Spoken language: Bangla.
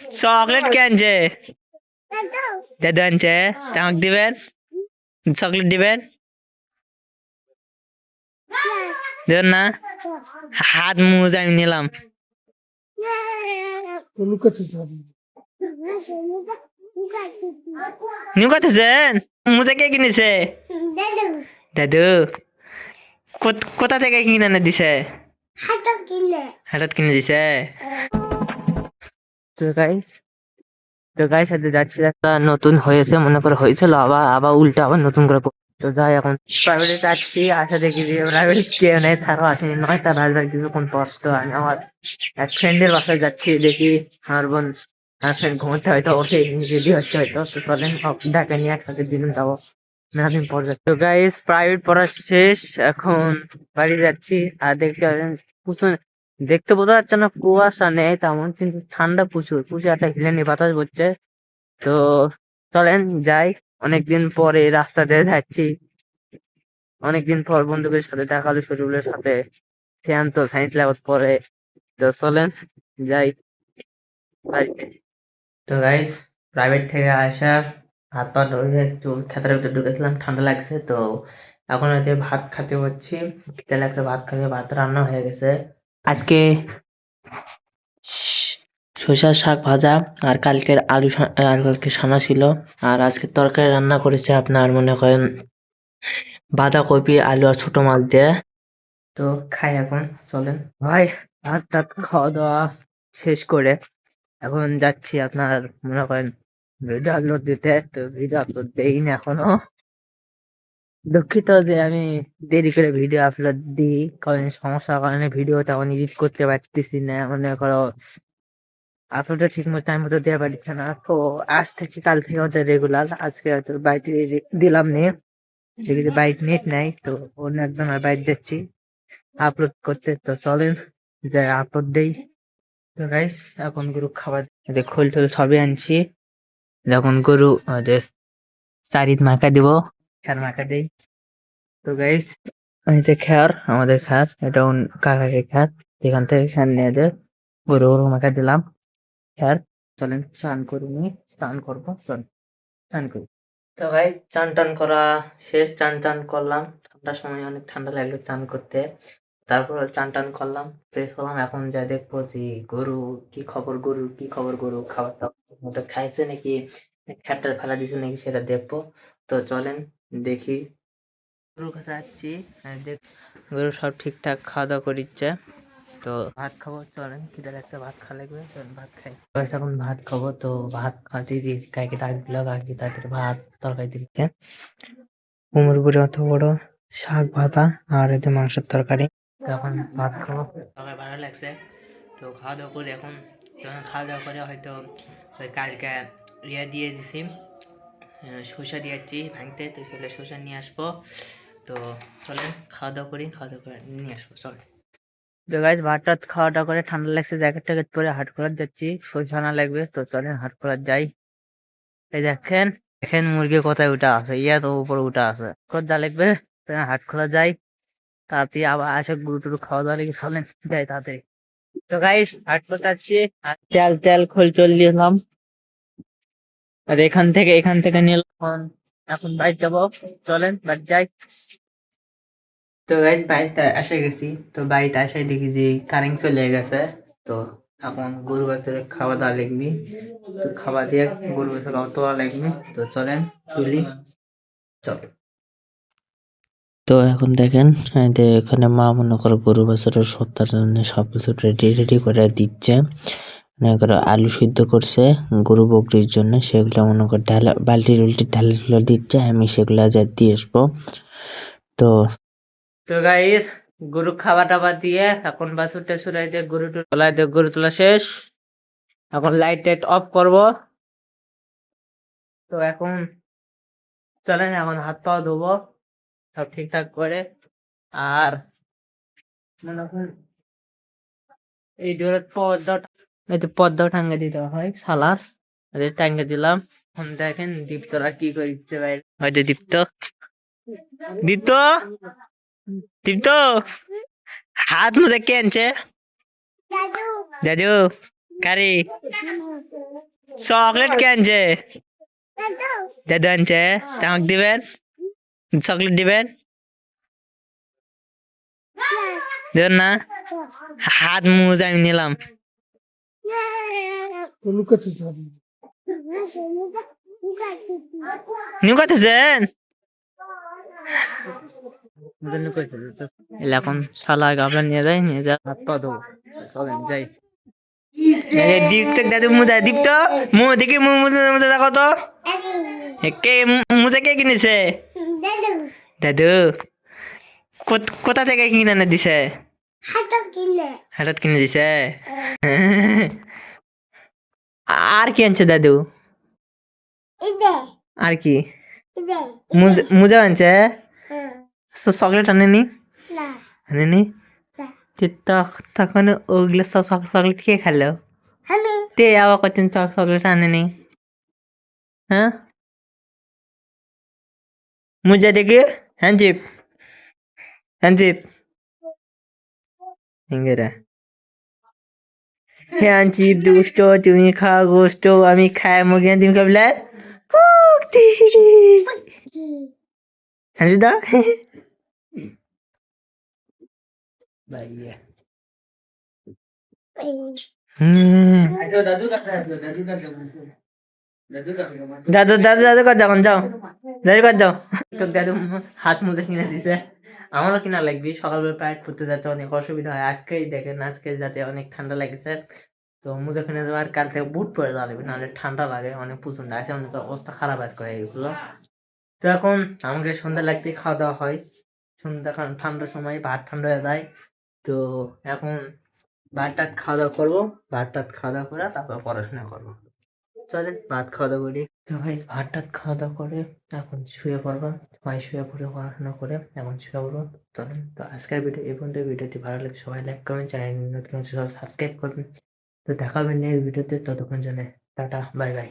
চকলেট কে আনছে দাদু আনছে তামাক দিবেন চকলেট দিবেন দেবেন না হাত মুজ আমি নিলাম নিউ কথাছেন মুজা কে কিনেছে দাদু কোথ- থেকে কিনে দিছে হঠাৎ কিনে দিছে তো গাইস তো গাইস সাথে যাচ্ছি একটা নতুন হয়েছে মনে করে হয়েছিল আবার আবার উল্টা আবার নতুন করে তো যাই এখন। প্রাইভেটে যাচ্ছি আসা দেখি যে প্রাইভেট কেউ নেই তারও আসেনি। নয়টা বাজবে কিছুক্ষণ পর তো আমি আমার এক ফ্রেন্ডের বাসায় যাচ্ছি দেখি আমার বোন আমার ফ্রেন্ড ঘুমোতে হয়তো ওঠে রেডি হচ্ছে হয়তো। তো চলেন ঢাকা নিয়ে একসাথে দিন যাব মেলাদিন পর যাচ্ছি। তো গাইস প্রাইভেট পড়া শেষ এখন বাড়ি যাচ্ছি। আর দেখতে পাবেন দেখতে বোঝা যাচ্ছে না কুয়াশা নেই তেমন, কিন্তু ঠান্ডা প্রচুর প্রচুর একটা হিলেনি বাতাস বলছে তো চলেন যাই, অনেকদিন পরে রাস্তা দিয়ে যাচ্ছি। অনেকদিন পর বন্ধুদের সাথে দেখা হলো শরীরের সাথে। সিয়ান তো সায়েন্স ল্যাব পরে। তো চলেন যাই। তো গাইস প্রাইভেট থেকে আসা, হাত পা ধরে একটু খেতার ভিতরে ঢুকেছিলাম, ঠান্ডা লাগছে, তো এখন হয়তো ভাত খেতে হচ্ছি। খিদে লাগছে, ভাত খেতে ভাত রান্না হয়ে গেছে। আজকে শসা, শাক ভাজা আর কালকের আলু আর কালকে সানা ছিল। আর আজকে তরকারি রান্না করেছে আপনার মনে করেন বাঁধাকপি, আলু আর ছোট মাছ দিয়ে। তো খাই এখন, চলেন। ভাই, ভাত টাত খাওয়া দাওয়া শেষ করে এখন যাচ্ছি আপনার মনে করেন ভিডিও আপলোড দিতে। তো ভিডিও আপলোড দেইনি এখনও। দুঃখিত যে আমি দেরি করে ভিডিও আপলোড দিই, কারণ সমস্যার কারণে ভিডিওটা এখন এডিট করতে পারতেছি না। মনে করো আপলোডটা ঠিক মতো টাইম মতো দেওয়া পারছে না। তো আজ থেকে কাল থেকে হয়তো রেগুলার আজকে হয়তো বাড়িতে দিলাম নিয়ে যেগুলো বাইক নেট নাই, তো অন্য একজনের বাইক যাচ্ছি আপলোড করতে। তো চলেন, যে আপলোড দেই। তো গাইস এখন গরু খাবার খোল টোল সবই আনছি। যখন গরু আমাদের চারিত মাখা দিব। খের মাখা দেই তো গাইস এই খের আমাদের খের এটা কাকাকে খের এখান থেকে খের নিয়ে দে। গরু গরু মাখা দিলাম। খের চলেন স্নান করে নিয়ে স্নান করব চল স্নান করি। তো ভাই চান টান করা শেষ চান টান করলাম। ঠান্ডার সময় অনেক ঠান্ডা লাগল চান করতে। তারপর চান টান করলাম ফ্রেশ হলাম। এখন যা দেখব যে গরু কি খবর গরু কি খবর গরু খাবার টাবার মতো খাইছে নাকি খ্যাটটা ফেলা দিছে নাকি সেটা দেখব। তো চলেন দেখি। গরু খাচ্ছি দেখ গরু সব ঠিকঠাক খাওয়া দাওয়া করিচ্ছে। তো ভাত খাব চলেন খিদে লাগছে ভাত খা লাগবে চলেন ভাত খাই। বয়স এখন ভাত খাব তো ভাত খাতে দিয়েছি কাকে ডাক দিল কাকি তাদের ভাত তরকারি দিচ্ছে কুমড়ো বুড়ি অত বড় শাক ভাতা আর এতে মাংসের তরকারি। এখন ভাত খাব। তরকারি ভালো লাগছে তো খাওয়া দাওয়া করে এখন যখন খাওয়া দাওয়া করে হয়তো ওই কালকে ইয়ে দিয়ে দিছি। শসা দিয়েছি ভাঙতে, তো সেগুলো শসা নিয়ে আসব। তো চলেন খাওয়া দাওয়া করি খাওয়া দাওয়া করে নিয়ে আসব, চলেন। তো গাইজ ভাত টাত খাওয়া দাওয়া করে ঠান্ডা লাগছে জ্যাকেট ট্যাকেট পরে হাট খোলার যাচ্ছি সরষে না লাগবে, তো চলেন হাট খোলার যাই। এই দেখেন দেখেন মুরগি কোথায় উঠা আছে ইয়া তো উপরে উঠা আছে। যা লাগবে হাট খোলা যাই। তাড়াতাড়ি আবার আসে গুরু টুরু খাওয়া দাওয়া লেগে, চলেন যাই তাড়াতাড়ি। তো গাইস হাট খোলা যাচ্ছি, আর তেল তেল খোল চল নিলাম। আর এখান থেকে এখান থেকে নিলাম এখন বাইক যাব। চলেন বাড়ি যাই। তো গাইজ বাড়িতে এসে গেছি। তো বাড়িতে এসে দেখি যে কারেন্ট চলে গেছে। তো এখন গরু বাছুর খাওয়া দাওয়া লাগবি। তো খাওয়া দিয়ে গরু বাছুর খাওয়া তোলা লাগবে। তো চলেন তুলি চল। তো এখন দেখেন যে এখানে মা মনে করো গরু বাছুরের সত্তার জন্য সবকিছু রেডি রেডি করে দিচ্ছে। মনে করো আলু সিদ্ধ করছে, গরু বকরির জন্য, সেগুলো মনে করো ঢালা বালতি উল্টি ঢালা দিচ্ছে, আমি সেগুলো যা দিয়ে আসব। তো তো গাইস গরু খাবার টাবার দিয়ে এখন বাছুর টাছুর এই যে গরু তোলা দিয়ে গরু তোলা শেষ। এখন লাইট টাইট অফ করব। তো এখন চলেন, এখন হাত পা ধোবো, সব ঠিকঠাক করে। আর মনে করেন এই দূরে পর্দা এই পর্দা টাঙ্গে দিতে হয় সালার টাঙ্গে দিলাম। এখন দেখেন দীপ্তরা কি করছে বাইরে হয়তো দীপ্ত। দীপ্ত! দীপ্ত! হাত মুজে কে আনছে? দাদু কারি। চকলেট কে আনছে? দাদু আনছে। তামাক দিবেন? চকলেট দিবেন? দেবেন না? হাত মুজ আমি নিলাম। নুকাতেছেন এখন শালা গাবলা নিয়ে যায় নিয়ে যা হাত পা দেবো চলেন যাই দীপ্ত দাদু মুজা দীপ্ত মু দেখি মু মুজা মুজা দেখো তো এ, কে মু- মুজা কে কিনেছে দাদু কোথ- কোথা থেকে কিনে এনে দিছে হাটাত কিনে। দিছে? আর কি আনছে দাদু? আর কি? মুজ- আনছে? চকলেট আনেনি? আনেনি? তখ- তখন ওগুলো সব চকলেট কে খেলো? তে আবার কতদিন চকলেট আনেনি? হ্যাঁ মুজা দেখি। হ্যাঁ জিপ। হ্যাঁ জিপ। হ্যাঁ চিপ দুষ্ট তুমি খাও গোস্ত আমি খাই মুরগি তুমি খাবলে হ্যাঁ দা দাদু দাদু দাদু কর যাও যাও দাদু কর যাও তো দাদু হাত মুজে কিনে দিছে আমারও কিনা লাগবে? সকালবেলা প্রায় করতে যাচ্ছে অনেক অসুবিধা হয়। আজকেই দেখেন আজকে যাতে অনেক ঠান্ডা লাগছে। তো মুজে কিনে আর কাল থেকে বুট পরে দেওয়া লাগবে, নাহলে ঠান্ডা লাগে, অনেক প্রচণ্ড আছে অনেক অবস্থা খারাপ আজকে হয়ে গেছিল। তো এখন আমাকে সন্ধ্যা লাগতে খাওয়া দাওয়া হয়। সন্ধ্যা কারণ ঠান্ডার সময় ভাত ঠান্ডা হয়ে যায়। তো এখন ভাত টাত খাওয়া দাওয়া করব। ভাত টাত খাওয়া দাওয়া করে তারপর পড়াশোনা করব। চলেন, ভাত খাওয়া দাওয়া করি। ভাই ভাত টাত খাওয়া দাওয়া করে এখন শুয়ে পড়ব। ভাই শুয়ে পড়ে, পড়াশোনা করে এখন শুয়ে পড়ব তো তো আজকের ভিডিও এই পর্যন্ত ভিডিওটি ভালো লাগে সবাই লাইক করবেন চ্যানেল নতুন সব সাবস্ক্রাইব করবেন। তো দেখা হবে নেক্সট ভিডিওতে ততক্ষণ জানে টাটা বাই বাই